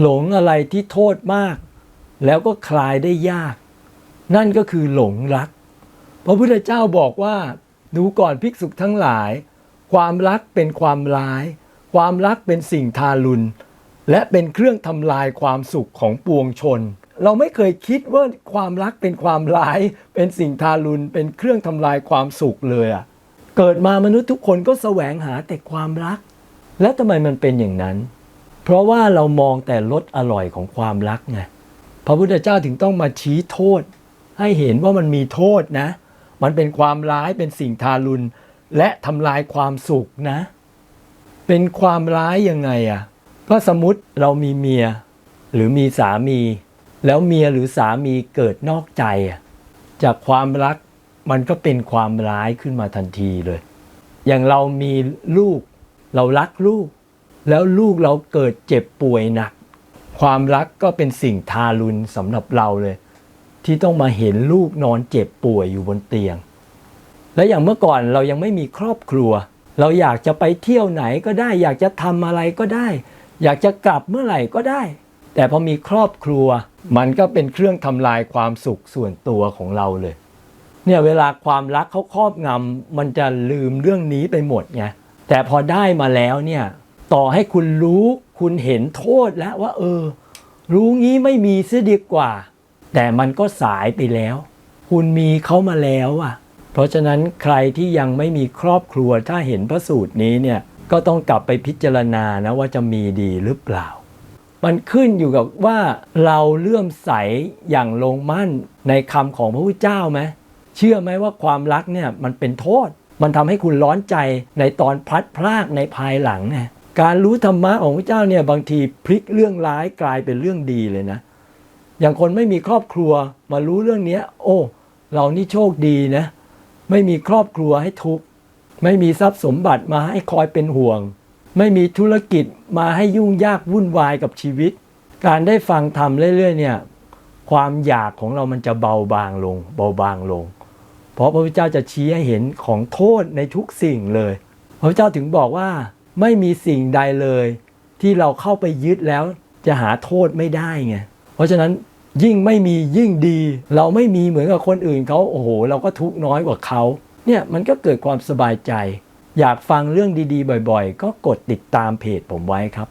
หลงอะไรที่โทษมาก แล้วก็คลายได้ยาก นั่นก็คือหลงรัก พระพุทธเจ้าบอกว่าดูก่อนภิกษุทั้งหลาย ความรักเป็นความร้าย ความรักเป็นสิ่งทารุณและเป็นเครื่องทำลายความสุขของปวงชน เราไม่เคยคิดว่าความรักเป็นความร้าย เป็นสิ่งทารุณเป็นเครื่องทำลายความสุขเลยอะเกิดมามนุษย์ทุกคนก็แสวงหาแต่ความรัก และทำไมมันเป็นอย่างนั้น เพราะว่าเรามองแต่รสอร่อยของความรักไงพระพุทธเจ้าถึงต้องมาชี้โทษ ให้เห็นว่ามันมีโทษนะ มันเป็นความร้ายเป็นสิ่งทารุณ และทำลายความสุขนะ เป็นความร้ายยังไงอะ่ะก็สมมติเรามีเมีย หรือมีสามี แล้วเมียหรือสามีเกิดนอกใจอะจากความรักมันก็เป็นความร้ายขึ้นมาทันทีเลย อย่างเรามีลูก เรารักลูก แล้วลูกเราเกิดเจ็บป่วยหนัก ความรักก็เป็นสิ่งทารุณสำหรับเราเลย ที่ต้องมาเห็นลูกนอนเจ็บป่วยอยู่บนเตียง และอย่างเมื่อก่อนเรายังไม่มีครอบครัว เราอยากจะไปเที่ยวไหนก็ได้ อยากจะทำอะไรก็ได้ อยากจะกลับเมื่อไหร่ก็ได้ แต่พอมีครอบครัว มันก็เป็นเครื่องทำลายความสุขส่วนตัวของเราเลยเนี่ยเวลาความรักเขาครอบงำมันจะลืมเรื่องนี้ไปหมดไงแต่พอได้มาแล้วเนี่ย ต่อให้คุณรู้คุณเห็นโทษแล้วว่า เออ รู้งี้ไม่มีเสียดีกว่า แต่มันก็สายไปแล้ว คุณมีเขามาแล้วอะ เพราะฉะนั้นใครที่ยังไม่มีครอบครัวถ้าเห็นพระสูตรนี้เนี่ยก็ต้องกลับไปพิจารณานะว่าจะมีดีหรือเปล่า มันขึ้นอยู่กับว่าเราเลื่อมใสอย่างลงมั่นในคำของพระพุทธเจ้าไหมเชื่อไหมว่าความรักเนี่ยมันเป็นโทษ มันทำให้คุณร้อนใจในตอนพลัดพรากในภายหลังไง การรู้ธรรมะของพระเจ้าเนี่ยบางทีพลิกเรื่องร้ายกลายเป็นเรื่องดีเลยนะ อย่างคนไม่มีครอบครัวมารู้เรื่องเนี้ยโอ้เรานี่โชคดีนะ ไม่มีครอบครัวให้ทุกข์ไม่มีทรัพย์สมบัติมาให้คอยเป็นห่วง ไม่มีธุรกิจมาให้ยุ่งยากวุ่นวายกับชีวิต การได้ฟังธรรมเรื่อยๆเนี่ยความอยากของเรามันจะเบาบางลง เบาบางลง เพราะพระพุทธเจ้าจะชี้ให้เห็นของโทษในทุกสิ่งเลย พระพุทธเจ้าถึงบอกว่า ไม่มีสิ่งใดเลย ที่เราเข้าไปยึดแล้วจะหาโทษไม่ได้ไงเพราะฉะนั้นยิ่งไม่มียิ่งดี เราไม่มีเหมือนกับคนอื่นเขาโอ้โห เราก็ทุกน้อยกว่าเขาเนี่ยมันก็เกิดความสบายใจ อยากฟังเรื่องดีๆ บ่อยๆ ก็กดติดตามเพจผมไว้ครับ